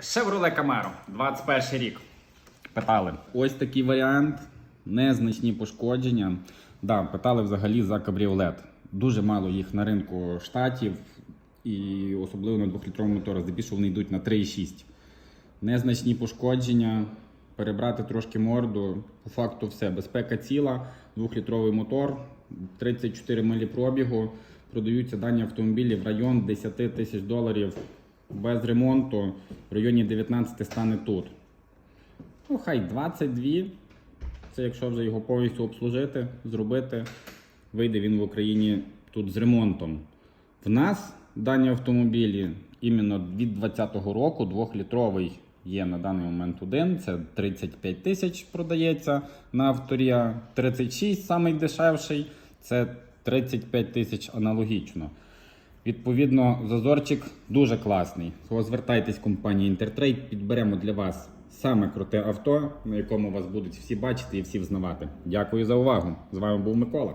Chevrolet Camaro, 21 рік. Питали. Ось такий варіант. Незначні пошкодження. Да, питали взагалі за кабріолет. Дуже мало їх на ринку штатів, і особливо на 2-літровому моторах, здебільшого вони йдуть на 3,6. Незначні пошкодження, перебрати трошки морду. По факту все. Безпека ціла, 2-літровий мотор, 34 милі пробігу. Продаються дані автомобілі в район 10 тисяч доларів без ремонту. В районі 19 стане тут. Ну, хай 22. Це якщо вже його повністю обслужити, зробити, вийде він в Україні тут з ремонтом. В нас дані автомобілі іменно від 2020 року 2-літровий є на даний момент один. Це 35 тисяч продається на авторія. 36 самий дешевший, це 35 тисяч аналогічно. Відповідно, зазорчик дуже класний. Звертайтесь в компанію Intertrade, підберемо для вас саме круте авто, на якому вас будуть всі бачити і всі взнавати. Дякую за увагу. З вами був Микола.